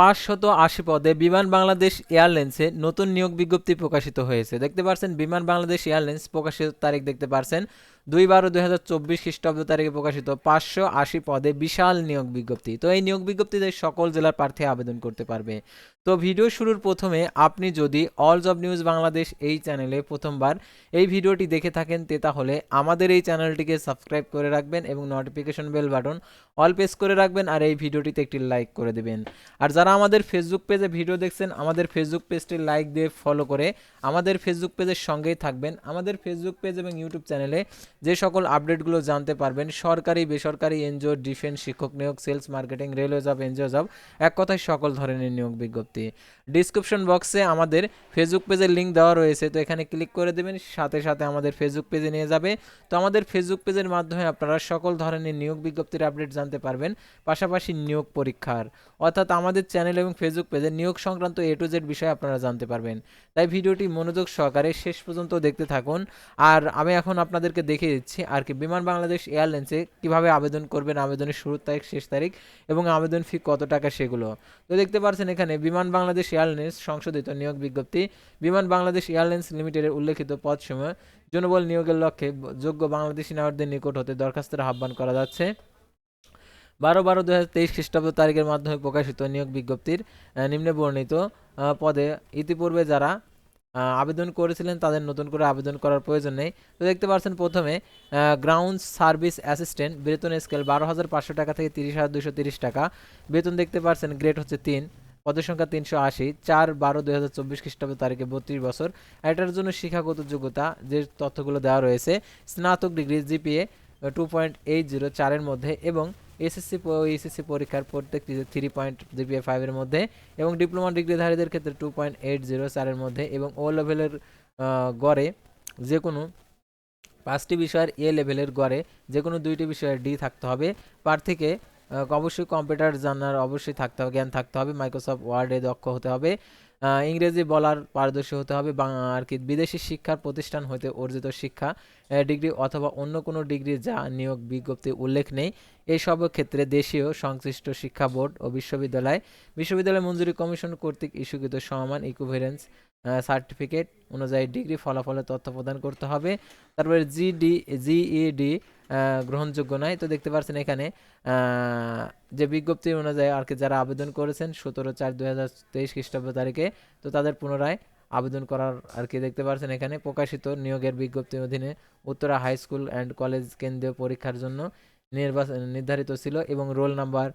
পাঁচশত আশি পদে বিমান বাংলাদেশ এয়ারলাইন্সে নতুন নিয়োগ বিজ্ঞপ্তি প্রকাশিত হয়েছে। দেখতে পারছেন, বিমান বাংলাদেশ এয়ারলাইন্স প্রকাশিত তারিখ দেখতে পারছেন দুই বারো দুই হাজার চব্বিশ খ্রিস্টাব্দ তারিখে প্রকাশিত পাঁচশো আশি পদে বিশাল নিয়োগ বিজ্ঞপ্তি। তো এই নিয়োগ বিজ্ঞপ্তিতে সকল জেলার প্রার্থী আবেদন করতে পারবে। তো ভিডিও শুরুর প্রথমে আপনি যদি অল জব নিউজ বাংলাদেশ এই চ্যানেলে প্রথমবার এই ভিডিওটি দেখে থাকেন, তে তাহলে আমাদের এই চ্যানেলটিকে সাবস্ক্রাইব করে রাখবেন এবং notification bell button all press করে রাখবেন আর এই ভিডিওটিতে একটি লাইক করে দেবেন। আর যারা আমাদের ফেসবুক পেজে ভিডিও দেখছেন, আমাদের ফেসবুক পেজটি লাইক দিয়ে ফলো করে আমাদের ফেসবুক পেজের সঙ্গেই থাকবেন। আমাদের ফেসবুক পেজ এবং ইউটিউব চ্যানেলে যে সকল আপডেটগুলো জানতে পারবেন, সরকারি, বেসরকারি, এনজিও, ডিফেন্স, শিক্ষক নিয়োগ, sales, marketing, railway job, NGO job, এক কথায় সকল ধরনের নিয়োগ বিজ্ঞপ্তি। ডিসক্রিপশন বক্সে আমাদের ফেসবুক পেজের লিঙ্ক দেওয়া রয়েছে, তো এখানে ক্লিক করে দেবেন, সাথে সাথে আমাদের ফেসবুক পেজে নিয়ে যাবে। তো আমাদের ফেসবুক পেজের মাধ্যমে আপনারা সকল ধরনের নিয়োগ বিজ্ঞপ্তির আপডেট জানতে পারবেন, পাশাপাশি নিয়োগ পরীক্ষার। অর্থাৎ আমাদের চ্যানেল এবং ফেসবুক পেজে নিয়োগ সংক্রান্ত এ টু জেড বিষয়ে আপনারা জানতে পারবেন। তাই ভিডিওটি মনোযোগ সহকারে শেষ পর্যন্ত দেখতে থাকুন। আর আমি এখন আপনাদেরকে দেখিয়ে দিচ্ছি আর কি। বিমান বাংলাদেশ এয়ারলাইন্সে কীভাবে আবেদন করবেন, আবেদনের শুরুর তারিখ, শেষ তারিখ এবং আবেদন ফি কত টাকা সেগুলো। তো দেখতে পাচ্ছেন এখানে বিমান বাংলাদেশ এয়ারলাইন্স সংশোধিত নিয়োগ বিজ্ঞপ্তি। বিমান বাংলাদেশ এয়ারলাইন্স লিমিটেডের উল্লেখিত পদসমূহ জনবল নিয়োগের লক্ষ্যে যোগ্য বাংলাদেশি নাগরিকদের নিকট হতে দরখাস্তের আহ্বান করা যাচ্ছে। বারো বারো দু হাজার তেইশ খ্রিস্টাব্দ তারিখের মাধ্যমে প্রকাশিত নিয়োগ বিজ্ঞপ্তির নিম্নে বর্ণিত পদে ইতিপূর্বে যারা আবেদন করেছিলেন, তাদের নতুন করে আবেদন করার প্রয়োজন নেই। তো দেখতে পাচ্ছেন প্রথমে গ্রাউন্ড সার্ভিস অ্যাসিস্ট্যান্ট বেতন স্কেল বারো হাজার পাঁচশো টাকা থেকে তিরিশ হাজার দুশো তিরিশ টাকা। বেতন দেখতে পাচ্ছেন গ্রেড হচ্ছে তিন, পদের সংখ্যা তিনশো আশি, চার বারো দুই হাজার চব্বিশ খ্রিস্টাব্দ তারিখে বত্রিশ বছর। এটার জন্য শিক্ষাগত যোগ্যতা যে তথ্যগুলো দেওয়া রয়েছে, স্নাতক degree GPA two point eight zero চারের মধ্যে এবং এসএসসি এইচএসসি পরীক্ষার প্রত্যেক থ্রি পয়েন্ট জিপিএ ফাইভের মধ্যে এবং ডিপ্লোমা ডিগ্রিধারীদের ক্ষেত্রে টু পয়েন্ট এইট জিরো চারের মধ্যে এবং ও লেভেলের গড়ে যে কোনো পাঁচটি বিষয়ের এ লেভেলের গড়ে যে কোনো দুইটি বিষয়ের ডি থাকতে হবে। প্রার্থীকে অবশ্যই কম্পিউটার জানার অবশ্যই থাকতে হবে, জ্ঞান থাকতে হবে মাইক্রোসফট ওয়ার্ডে দক্ষ হতে হবে। ইংরেজি বলার পারদর্শী হতে হবে বা আর কি। বিদেশি শিক্ষার প্রতিষ্ঠান হতে অর্জিত শিক্ষা ডিগ্রি অথবা অন্য কোনো ডিগ্রি যা নিয়োগ বিজ্ঞপ্তি উল্লেখ নেই। এইসব ক্ষেত্রে দেশীয় সংশ্লিষ্ট শিক্ষা বোর্ড ও বিশ্ববিদ্যালয় বিশ্ববিদ্যালয় মঞ্জুরি কমিশন কর্তৃক ইস্যুকৃত সমান ইকুইভ্যালেন্স সার্টিফিকেট অনুযায়ী ডিগ্রি ফলাফলের তথ্য প্রদান করতে হবে। তারপরে জিডি জিইডি গ্রহণযোগ্য নয়। তো দেখতে পাচ্ছেন এখানে যে বিজ্ঞপ্তি অনুযায়ী আর কি যারা আবেদন করেছেন, সতেরো চার দুই হাজার তেইশ খ্রিস্টাব্দ তারিখে, তো তাদের পুনরায় আবেদন করার আর কি দেখতে পাচ্ছেন এখানে প্রকাশিত নিয়োগের বিজ্ঞপ্তির অধীনে Uttara high school and college কেন্দ্রীয় পরীক্ষার জন্য নির্বাচন নির্ধারিত ছিল এবং রোল নাম্বার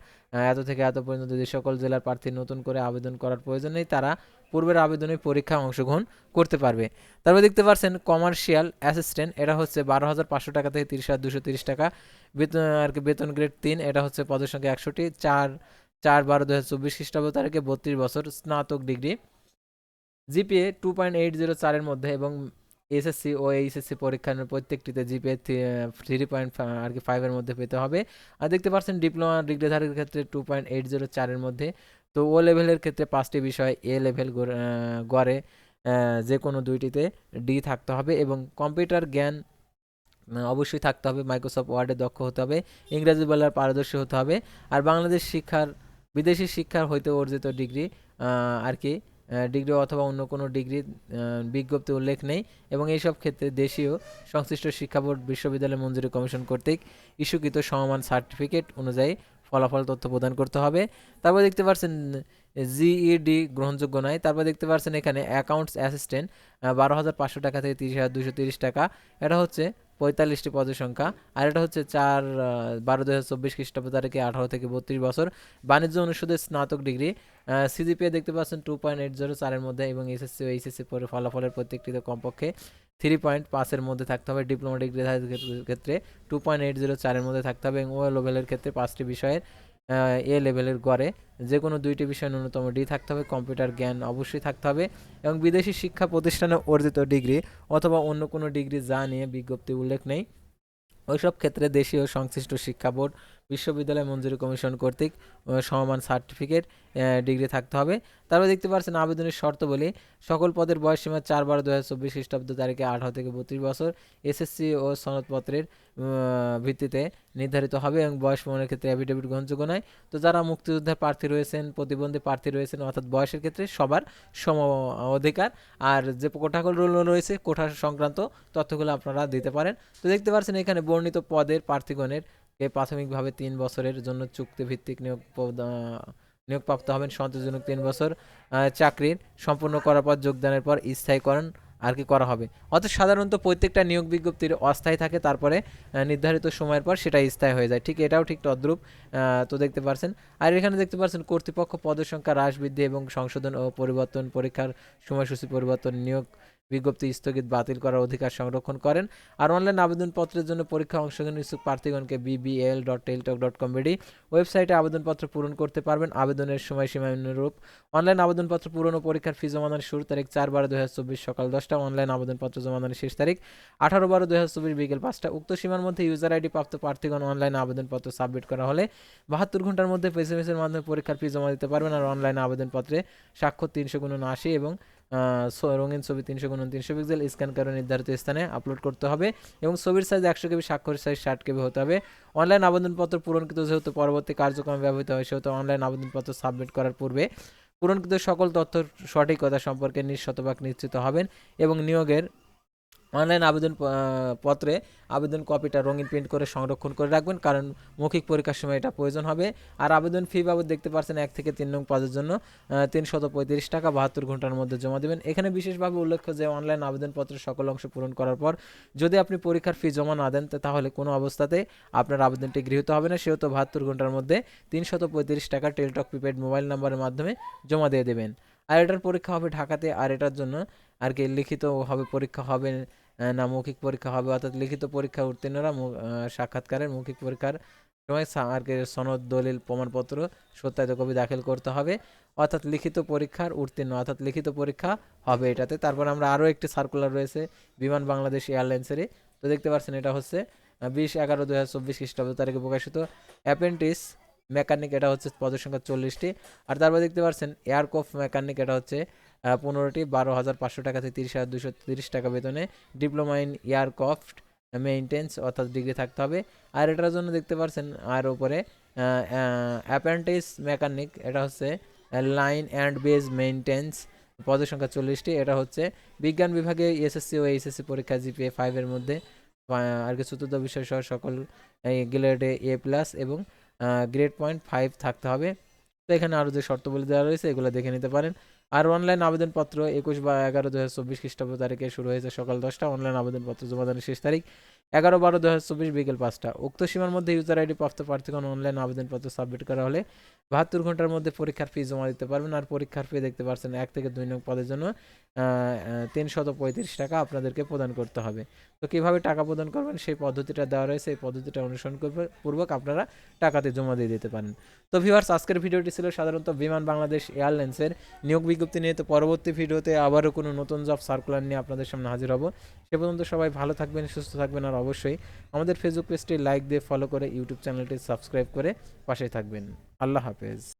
এত থেকে এত পর্যন্ত যে সকল জেলার প্রার্থী নতুন করে আবেদন করার প্রয়োজন নেই, তারা পূর্বের আবেদনে পরীক্ষায় অংশগ্রহণ করতে পারবে। তারপর দেখতে পাচ্ছেন কমার্শিয়াল অ্যাসিস্ট্যান্ট এটা হচ্ছে বারো হাজার পাঁচশো টাকা থেকে তিরিশ হাজার দুশো তিরিশ টাকা। বেতন, আর কি বেতন গ্রেড তিন, এটা হচ্ছে পদের সংখ্যা একশোটি চার চার বারো দু হাজার চব্বিশ খ্রিস্টাব্দ তারিখে বত্রিশ বছর স্নাতক degree. GPA two point eight zero চারের মধ্যে এবং এসএসসি ও এইচএসসি পরীক্ষার প্রত্যেকটিতে জিপিএ থ্রি পয়েন্ট আর কি ফাইভের মধ্যে পেতে হবে। আর দেখতে পাচ্ছেন ডিপ্লোমা ডিগ্রিধারীর ক্ষেত্রে টু পয়েন্ট এইট জিরো চারের মধ্যে। তো ও লেভেলের ক্ষেত্রে পাঁচটি বিষয় এ লেভেল গড়ে যে কোনো দুইটিতে ডি থাকতে হবে এবং কম্পিউটার জ্ঞান অবশ্যই থাকতে হবে। মাইক্রোসফট ওয়ার্ডে দক্ষ হতে হবে, ইংরেজি বলার পারদর্শী হতে হবে। আর বাংলাদেশ শিক্ষার, বিদেশি শিক্ষার হইতে অর্জিত ডিগ্রি আর কি ডিগ্রি অথবা অন্য কোনো ডিগ্রি বিজ্ঞপ্তি উল্লেখ নেই এবং এইসব ক্ষেত্রে দেশীয় সংশ্লিষ্ট শিক্ষা বোর্ড, বিশ্ববিদ্যালয় মঞ্জুরি কমিশন কর্তৃক ইস্যুকৃত সমমান সার্টিফিকেট অনুযায়ী ফলাফল তথ্য প্রদান করতে হবে। তারপর দেখতে পাচ্ছেন জিইডি গ্রহণযোগ্য নয়। তারপর দেখতে পাচ্ছেন এখানে অ্যাকাউন্টস অ্যাসিস্ট্যান্ট বারো হাজার পাঁচশো টাকা থেকে তিরিশ হাজার দুশো তিরিশ টাকা। এটা হচ্ছে পঁয়তাল্লিশটি পদের সংখ্যা। আর এটা হচ্ছে চার বারো দু হাজার চব্বিশ খ্রিস্টাব্দ তারিখে আঠারো থেকে বত্রিশ বছর। বাণিজ্য অনুষদের স্নাতক ডিগ্রি। সিজিপিএ দেখতে পাচ্ছেন টু পয়েন্ট এইট জিরো চারের মধ্যে এবং এসএসসি ও এইচএসসি পরে ফলাফলের প্রত্যেকটিতে কমপক্ষে থ্রি পয়েন্ট পাঁচের মধ্যে থাকতে হবে। ডিপ্লোমা ডিগ্রি ক্ষেত্রে টু পয়েন্ট এইট জিরো চারের মধ্যে থাকতে হবে এবং ও লেভেলের ক্ষেত্রে পাঁচটি বিষয়ের এ লেভেলের গড়ে যে কোনো দুইটি বিষয় ন্যূনতম ডি থাকতে হবে, কম্পিউটার জ্ঞান অবশ্যই থাকতে হবে এবং বিদেশি শিক্ষা প্রতিষ্ঠানে অর্জিত ডিগ্রি অথবা অন্য কোনো ডিগ্রি যা নিয়ে বিজ্ঞপ্তি উল্লেখ নেই। ওইসব ক্ষেত্রে দেশীয় সংশ্লিষ্ট শিক্ষা বোর্ড বিশ্ববিদ্যালয় মঞ্জুরি কমিশন কর্তৃক সমমান সার্টিফিকেট ডিগ্রি থাকতে হবে। তারপর দেখতে পাচ্ছেন আবেদনের শর্ত বলি সকল পদের বয়স সীমা চার বারো দু হাজার চব্বিশ খ্রিস্টাব্দ তারিখে আঠারো থেকে বত্রিশ বছর এসএসসি ও সনদপত্রের ভিত্তিতে নির্ধারিত হবে এবং বয়স প্রমাণের ক্ষেত্রে অ্যাফিডেভিট গ্রহণযোগ্য নয়। তো যারা মুক্তিযোদ্ধার প্রার্থী রয়েছেন, প্রতিবন্ধী প্রার্থী রয়েছেন, অর্থাৎ বয়সের ক্ষেত্রে সবার সম অধিকার। আর যে কোঠাগুলো রয়েছে, কোঠা সংক্রান্ত তথ্যগুলো আপনারা দিতে পারেন। তো দেখতে পাচ্ছেন এখানে বর্ণিত পদের প্রার্থীগণের কে প্রাথমিকভাবে তিন বছরের জন্য চুক্তিভিত্তিক নিয়োগ নিয়োগপ্রাপ্ত হবেন, সন্তোষজনক তিন বছর চাকরির সম্পূর্ণ করার পর যোগদানের পর স্থায়ীকরণ আর কি করা হবে? অর্থাৎ সাধারণত প্রত্যেকটা নিয়োগ বিজ্ঞপ্তির অস্থায়ী থাকে, তারপরে নির্ধারিত সময়ের পর সেটা স্থায়ী হয়ে যায়। ঠিক এটাও ঠিক তদ্রূপ তো দেখতে পারছেন। আর এখানে দেখতে পাচ্ছেন কর্তৃপক্ষ পদের সংখ্যা হ্রাস বৃদ্ধি এবং সংশোধন ও পরিবর্তন পরীক্ষার সময়সূচি পরিবর্তন নিয়োগ বিজ্ঞপ্তি স্থগিত বাতিল করার অধিকার সংরক্ষণ করেন আর অনলাইন আবেদনপত্রের জন্য পরীক্ষা অংশগ্রহণ ইচ্ছুক প্রার্থীগণকে BBL dot teletalk dot com BD ওয়েবসাইটে আবেদনপত্র পূরণ করতে পারবেন। আবেদনের সময়সীমা অনুরূপ। অনলাইন আবেদনপত্র পূরণ ও পরীক্ষার ফি জমানোর শুরু তারিখ চার বারো দুই সকাল দশটা। অনলাইন আবেদনপত্র জমানোর শেষ তারিখ আঠারো বারো দুই বিকেল পাঁচটা। উক্ত সীমার মধ্যে ইউজার আইডি প্রাপ্ত প্রার্থীগণ অনলাইন আবেদনপত্র সাবমিট করা হলে বাহাত্তর ঘণ্টার মধ্যে এসএমএসের মাধ্যমে পরীক্ষার ফি জমা দিতে পারবেন। আর অনলাইন আবেদনপত্রে স্বাক্ষর তিনশো গুণ আশি এবং রঙিন ছবি তিনশো গুণ তিনশো পিক্সেল স্ক্যান করে নির্ধারিত স্থানে আপলোড করতে হবে এবং ছবির সাইজ একশো কেবি, স্বাক্ষর সাইজ ষাট কেবি হতে হবে। অনলাইন আবেদনপত্র পূরণকৃত যেহেতু পরবর্তী কার্যক্রমে ব্যবহৃত হয়, সেহেতু অনলাইন আবেদনপত্র সাবমিট করার পূর্বে পূরণকৃত সকল তথ্য সঠিকতা সম্পর্কে নিঃশতভাগ নিশ্চিত হবেন এবং নিয়োগের অনলাইন আবেদন পত্রে আবেদন কপিটা রঙিন প্রিন্ট করে সংরক্ষণ করে রাখবেন, কারণ মৌখিক পরীক্ষার সময় এটা প্রয়োজন হবে। আর আবেদন ফি বাবদ দেখতে পাচ্ছেন এক থেকে তিন নং পদের জন্য তিনশত পঁয়ত্রিশ টাকা, বাহাত্তর ঘণ্টার মধ্যে জমা দেবেন। এখানে বিশেষভাবে উল্লেখ্য যে অনলাইন আবেদনপত্রের সকল অংশ পূরণ করার পর, যদি আপনি পরীক্ষার ফি জমা না দেন তাহলে কোনো অবস্থাতে আপনার আবেদনটি গৃহীত হবে না। সেহেতু বাহাত্তর ঘণ্টার মধ্যে তিনশত পঁয়ত্রিশ টাকা টেলটক প্রিপেড মোবাইল নাম্বারের মাধ্যমে জমা দিয়ে দেবেন। আর এটার পরীক্ষা হবে ঢাকাতে, আর এটার জন্য আর কি লিখিত হবে, পরীক্ষা হবে না মৌখিক পরীক্ষা হবে, অর্থাৎ লিখিত পরীক্ষা উত্তীর্ণরা সাক্ষাৎকারের মৌখিক পরীক্ষার সময় সা- আর কি সনদ, দলিল, প্রমাণপত্র, সত্যায়িত কপি দাখিল করতে হবে, অর্থাৎ লিখিত পরীক্ষার উত্তীর্ণ, অর্থাৎ লিখিত পরীক্ষা হবে এটাতে। তারপর আমরা আরও একটি সার্কুলার রয়েছে, বিমান বাংলাদেশ এয়ারলাইন্সেরই। তো দেখতে পাচ্ছেন এটা হচ্ছে বিশ এগারো দু হাজার চব্বিশ খ্রিস্টাব্দ তারিখে প্রকাশিত। অ্যাপেন্টিস মেকানিক এটা হচ্ছে পদের সংখ্যা চল্লিশটি। আর তারপর দেখতে পাচ্ছেন এয়ারকফ মেকানিক এটা হচ্ছে পনেরোটি, বারো হাজার পাঁচশো টাকা থেকে তিরিশ হাজার দুশো তিরিশ টাকা বেতনে ডিপ্লোমা ইন এয়ারক্রাফট মেইনটেন্স অর্থাৎ ডিগ্রি থাকতে হবে। আর এটার জন্য দেখতে পারছেন আর উপরে অ্যাপ্রেন্টিস মেকানিক, এটা হচ্ছে লাইন অ্যান্ড বেজ মেইনটেন্স, পদের সংখ্যা চল্লিশটি, এটা হচ্ছে বিজ্ঞান বিভাগে এসএসসি ও এইচএসসি পরীক্ষা জিপিএ ফাইভের মধ্যে আর কি চতুর্থ বিষয় সহ সকল গ্রেডে এ প্লাস এবং গ্রেড পয়েন্ট ফাইভ থাকতে হবে। তো এখানে আরও যে শর্তগুলি দেওয়া রয়েছে, এগুলো দেখে নিতে পারেন। আর অনলাইন আবেদনপত্র একুশ বা এগারো দু হাজার চব্বিশ খ্রিস্টাব্দ তারিখে শুরু হয়েছে সকাল দশটা। অনলাইন আবেদনপত্র জমা দানের শেষ তারিখ এগারো বারো দু হাজার চব্বিশ বিকেল পাঁচটা। উক্ত সীমার মধ্যে ইউজার আইডি প্রাপ্ত প্রার্থীগণ অনলাইন আবেদনপত্র সাবমিট করা হলে বাহাত্তর ঘণ্টার মধ্যে পরীক্ষার ফি জমা দিতে পারবেন। আর পরীক্ষার ফি দেখতে পাচ্ছেন এক থেকে দুই নং পদের জন্য তিনশত পঁয়ত্রিশ টাকা আপনাদেরকে প্রদান করতে হবে। তো কীভাবে টাকা প্রদান করবেন সেই পদ্ধতিটা দেওয়া রয়েছে। এই পদ্ধতিটা অনুসরণ করবে, পূর্বক আপনারা টাকাতে জমা দিয়ে দিতে পারেন। তো ভিউয়ার্স আজকের ভিডিওটি ছিল সাধারণত বিমান বাংলাদেশ এয়ারলাইন্সের নিয়োগ বিজ্ঞপ্তি নিয়ে। তো পরবর্তী ভিডিওতে আবারও কোনো নতুন জব সার্কুলার নিয়ে আপনাদের সামনে হাজির হব। সে পর্যন্ত সবাই ভালো থাকবেন, সুস্থ থাকবেন আর অবশ্যই আমাদের ফেসবুক পেজটি লাইক দিয়ে ফলো করে ইউটিউব চ্যানেলটি সাবস্ক্রাইব করে পাশে থাকবেন। আল্লাহ হাফেজ।